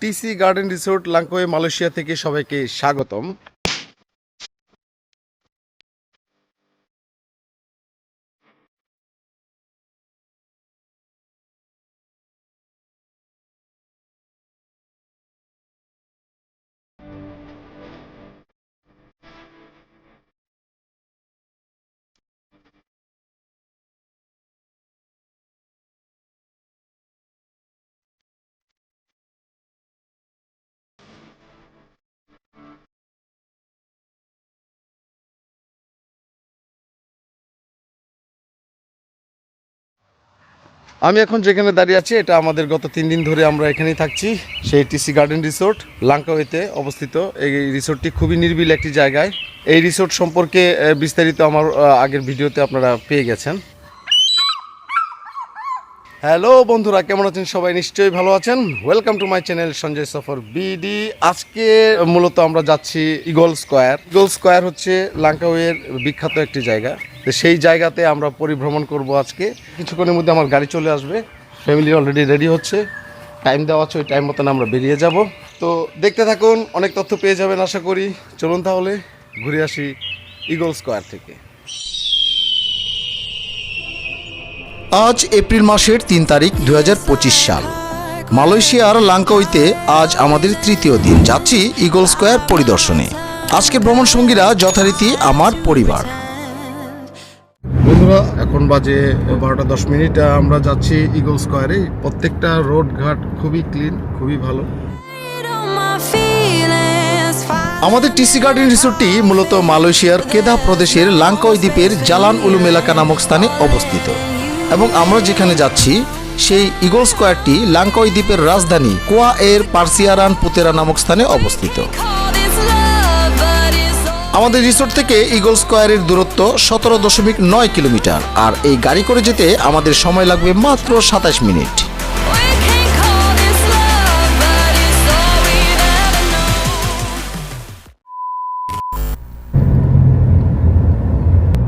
TC garden resort Langkawi Malaysia থেকে সবাইকে স্বাগতম। আমি এখন যেখানে দাঁড়িয়ে আছি, এটা আমাদের গত তিন দিন ধরে আমরা এখানেই থাকছি, সেই টিসি গার্ডেন রিসোর্ট লাঙ্কাওয়েতে অবস্থিত। এই রিসোর্টটি খুবই নির্বিল একটি জায়গায়। এই রিসোর্ট সম্পর্কে বিস্তারিত আমার আগের ভিডিওতে আপনারা পেয়ে গেছেন। হ্যালো বন্ধুরা, কেমন আছেন সবাই? নিশ্চয়ই ভালো আছেন? Welcome to my channel Sanjay Safar BD আজকে মূলত আমরা যাচ্ছি ইগল স্কোয়ার ইগল স্কোয়ার হচ্ছে লাঙ্কাওয়ের বিখ্যাত একটি জায়গা। তো সেই জায়গাতে আমরা পরিভ্রমণ করব আজকে। কিছুক্ষণের মধ্যে আমার গাড়ি চলে আসবে। ফ্যামিলি অলরেডি রেডি হচ্ছে। টাইম দেওয়া আছে, ওই টাইম মতন আমরা বেরিয়ে যাব। তো দেখতে থাকুন, অনেক তথ্য পেয়ে যাবেন আশা করি। চলুন তাহলে ঘুরে আসি ইগল স্কোয়ার থেকে। আজ এপ্রিল মাসের তিন তারিখ দুই হাজার পঁচিশ সাল। মালয়েশিয়ার লাঙ্কাউইতে আজ আমাদের তৃতীয় দিন। যাচ্ছি ইগল স্কোয়ার পরিদর্শনে। আজকের ভ্রমণ সঙ্গীরা যথারীতি আমার পরিবার। বন্ধুরা, এখন বাজে বারোটা দশ মিনিট আমরা যাচ্ছি ইগল স্কোয়ারে প্রত্যেকটা রোড ঘাট খুবই ক্লিন খুবই ভালো। আমাদের টিসি গার্ডেন রিসোর্টটি মূলত মালয়েশিয়ার কেদা প্রদেশের লাঙ্কাই দ্বীপের জালান উলুম এলাকা নামক স্থানে অবস্থিত। এবং আমরা যেখানে যাচ্ছি, সেই ইগল স্কোয়ারটি লাঙ্কাই দ্বীপের রাজধানী কোয়া এর পার্সিয়ারান পুতেরা নামক স্থানে অবস্থিত। আমাদের রিসোর্ট থেকে ইগল স্কোয়ারের দূরত্ব সতেরো দশমিক নয় কিলোমিটার। আর এই গাড়ি করে যেতে আমাদের সময় লাগবে মাত্র সাতাশ মিনিট।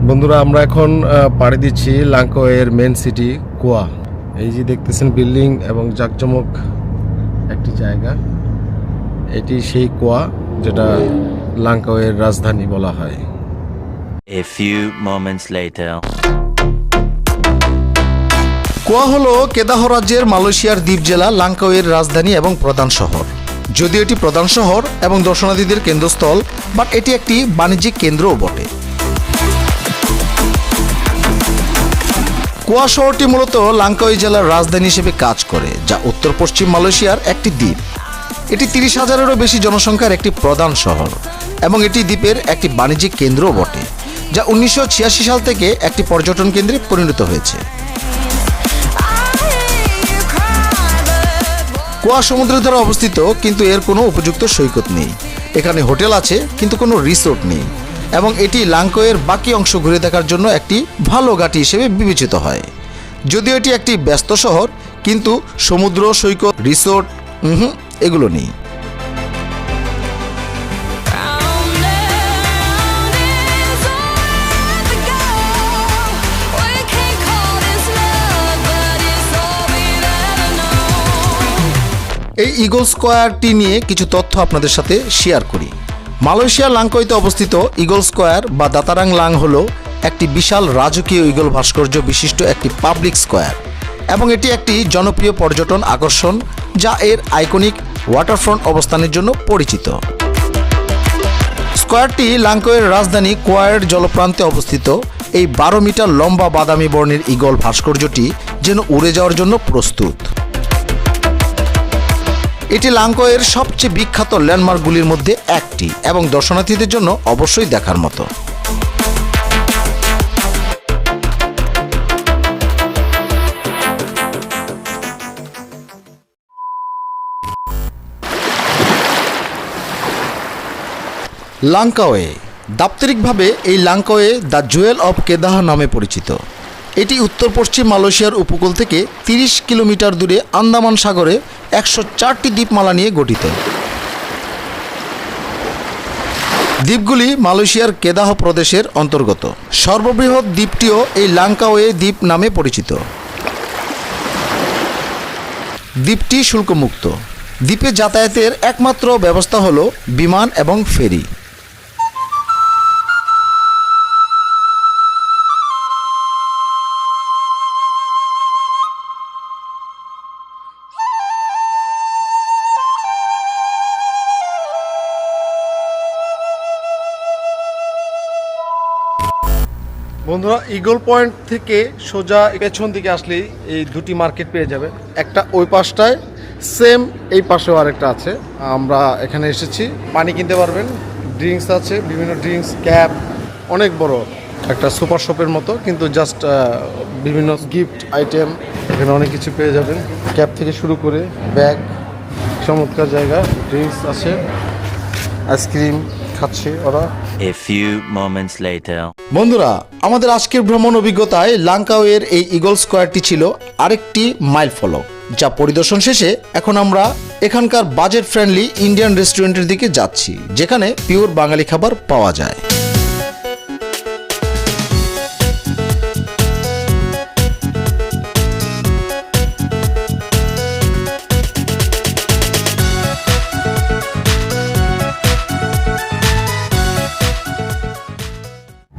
বন্ধুরা, আমরা এখন পাড়ি দিচ্ছি লাঙ্কোয়ের মেন সিটি, কোয়া। এই যে দেখতেছেন বিল্ডিং এবং জাকজমক একটি জায়গা। এটি সেই কোয়া যেটা লাঙ্কোয়ের রাজধানী বলা হয়। A few moments later. কোয়া হল কেদাহ রাজ্যের মালয়েশিয়ার দ্বীপ জেলা লাঙ্কাওয়ের রাজধানী এবং প্রধান শহর। যদিও এটি প্রধান শহর এবং দর্শনার্থীদের কেন্দ্রস্থল বাট এটি একটি বাণিজ্যিক কেন্দ্রও বটে। কোয়া শহরটি মূলত লাঙ্কাওই জেলার রাজধানী হিসেবে কাজ করে যা উত্তর পশ্চিম মালয়েশিয়ার একটি দ্বীপ। এটি তিরিশ হাজারেরও বেশি জনসংখ্যার একটি প্রধান শহর। এবং এটি দ্বীপের একটি বাণিজ্যিক কেন্দ্রও বটে, যা উনিশশো ছিয়াশি সাল থেকে একটি পর্যটন কেন্দ্রে পরিণত হয়েছে। কোয়া সমুদ্রের ধারে অবস্থিত, কিন্তু এর কোনো উপযুক্ত সৈকত নেই। এখানে হোটেল আছে, কিন্তু কোনো রিসোর্ট নেই, এবং এটি লাঙ্কোয়ের বাকি অংশ ঘুরে দেখার জন্য একটি ভালো ঘাঁটি হিসেবে বিবেচিত হয়। যদিও এটি একটি ব্যস্ত শহর, কিন্তু সমুদ্র, সৈকত, রিসোর্ট এগুলো নেই। এই ইগল স্কোয়ারটি নিয়ে কিছু তথ্য আপনাদের সাথে শেয়ার করি। মালয়েশিয়ার লাংকইতে অবস্থিত ইগল স্কোয়ার বা দাতারাং লাং হল একটি বিশাল রাজকীয় ইগল ভাস্কর্য বিশিষ্ট একটি পাবলিক স্কোয়ার এবং এটি একটি জনপ্রিয় পর্যটন আকর্ষণ যা এর আইকনিক ওয়াটারফ্রন্ট অবস্থানের জন্য পরিচিত। স্কোয়ারটি লাঙ্কোয়ের রাজধানী কোয়ার জলপ্রান্তে অবস্থিত। এই বারো মিটার লম্বা বাদামি বর্ণের ইগল ভাস্কর্যটি যেন উড়ে যাওয়ার জন্য প্রস্তুত। এটি লাঙ্কোয়ের সবচেয়ে বিখ্যাত ল্যান্ডমার্কগুলির মধ্যে একটি এবং দর্শনার্থীদের জন্য অবশ্যই দেখার মতো। লাঙ্কাওয়ে। দাপ্তরিকভাবে এই Langkawi the jewel of Kedah নামে পরিচিত। এটি উত্তর পশ্চিম মালয়েশিয়ার উপকূল থেকে তিরিশ কিলোমিটার দূরে আন্দামান সাগরে একশো চারটি দ্বীপমালা নিয়ে গঠিত। দ্বীপগুলি মালয়েশিয়ার কেদাহ প্রদেশের অন্তর্গত। সর্ববৃহৎ দ্বীপটিও এই লাঙ্কাওয়ে দ্বীপ নামে পরিচিত। দ্বীপটি শুল্কমুক্ত। দ্বীপে যাতায়াতের একমাত্র ব্যবস্থা হল বিমান এবং ফেরি। বন্ধুরা ইগল পয়েন্ট থেকে সোজা পেছন দিকে আসলেই এই দুটি মার্কেট পেয়ে যাবে। একটা ওই পাশটায় সেম এই পাশেও আরেকটা আছে। আমরা এখানে এসেছি পানি কিনতে পারবেন। ড্রিঙ্কস আছে, বিভিন্ন ড্রিঙ্কস ক্যাপ অনেক বড় একটা সুপার শপের মতো। কিন্তু জাস্ট বিভিন্ন গিফট আইটেম এখানে অনেক কিছু পেয়ে যাবেন। ক্যাপ থেকে শুরু করে ব্যাগ চমৎকার জায়গা ড্রিঙ্কস আছে। আইসক্রিম খাচ্ছে ওরা। A few moments later. বন্ধুরা, আমাদের আজকের ভ্রমণ অভিজ্ঞতায় লাঙ্কাওয়ের এই ইগল স্কোয়ারটি ছিল আরেকটি মাইল ফলক, যা পরিদর্শন শেষে এখন আমরা এখানকার বাজেট ফ্রেন্ডলি ইন্ডিয়ান রেস্টুরেন্টের দিকে যাচ্ছি, যেখানে পিওর বাঙালি খাবার পাওয়া যায়।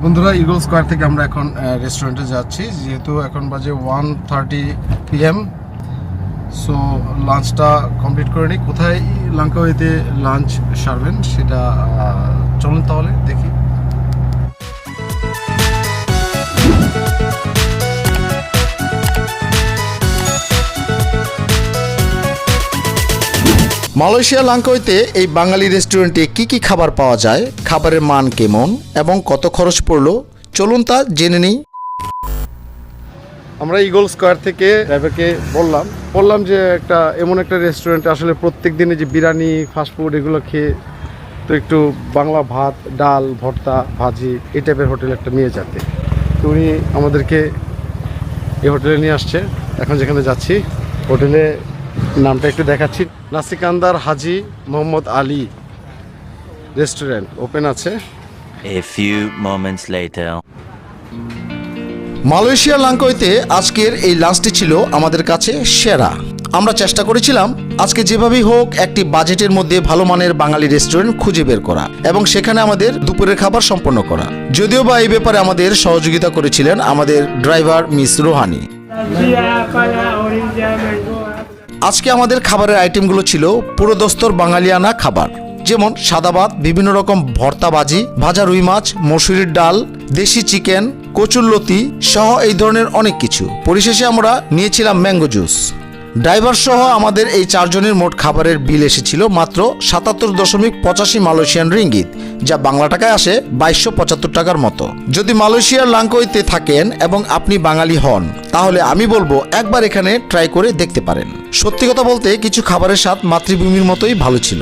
বন্ধুরা ইগল স্কোয়ার থেকে আমরা এখন রেস্টুরেন্টে যাচ্ছি। যেহেতু এখন বাজে ওয়ান থার্টি পিএম সো লাঞ্চটা কমপ্লিট করে নিই। কোথায় লাঙ্কাওয়েতে লাঞ্চ সারবেন, সেটা চলুন তাহলে দেখি। মালয়েশিয়া লাঙ্কাওয়েতে এই বাঙালি রেস্টুরেন্টে কি কি খাবার পাওয়া যায়? খাবারের মান কেমন? এবং কত খরচ পড়ল? চলুন তা জেনে নিই। আমরা ইগল স্কোয়ার থেকে ড্রাইভারকে বললাম বললাম যে একটা এমন একটা রেস্টুরেন্টে আসলে প্রত্যেক দিনে যে বিরিয়ানি ফাস্টফুড এগুলো খেয়ে তো একটু বাংলা ভাত, ডাল, ভর্তা, ভাজি, এই টাইপের হোটেল একটা নিয়ে যেতে। তো উনি আমাদেরকে এই হোটেলে নিয়ে আসছে। এখন যেখানে যাচ্ছি হোটেলে নামটা একটু দেখাচ্ছি। Nasi kandar Haji Mohammad Ali restaurant open আছে। A few moments later. Malaysia লাঙ্কাওয়েতে আজকের এই লাঞ্চটি ছিল আমাদের কাছে সেরা। আমরা চেষ্টা করেছিলাম আজকে যেভাবেই হোক একটি বাজেটের মধ্যে ভালো মানের বাঙালি রেস্টুরেন্ট খুঁজে বের করা এবং সেখানে আমাদের দুপুরের খাবার সম্পন্ন করা। যদিও বা এই ব্যাপারে আমাদের সহযোগিতা করেছিলেন আমাদের ড্রাইভার মিস রোহানি। আজকে আমাদের খাবারের আইটেমগুলো ছিল পুরোদস্তর বাঙালিয়ানা খাবার, যেমন সাদা ভাত বিভিন্ন রকম ভর্তা ভাজি ভাজা রুই মাছ, মসুরির ডাল, দেশি চিকেন কচুরলতি সহ এই ধরনের অনেক কিছু। পরিশেষে আমরা নিয়েছিলাম ম্যাঙ্গো জুস। ড্রাইভার সহ আমাদের এই চারজনের মোট খাবারের বিল এসেছিল মাত্র সাতাত্তর দশমিক পঁচাশি মালয়েশিয়ান রিঙ্গিত, যা বাংলা টাকায় আসে বাইশশো পঁচাত্তর টাকার মতো। যদি মালয়েশিয়ার লাঙ্কইতে থাকেন এবং আপনি বাঙালি হন, তাহলে আমি বলব একবার এখানে ট্রাই করে দেখতে পারেন। সত্যি কথা বলতে, কিছু খাবারের স্বাদ মাতৃভূমির মতোই ভালো ছিল।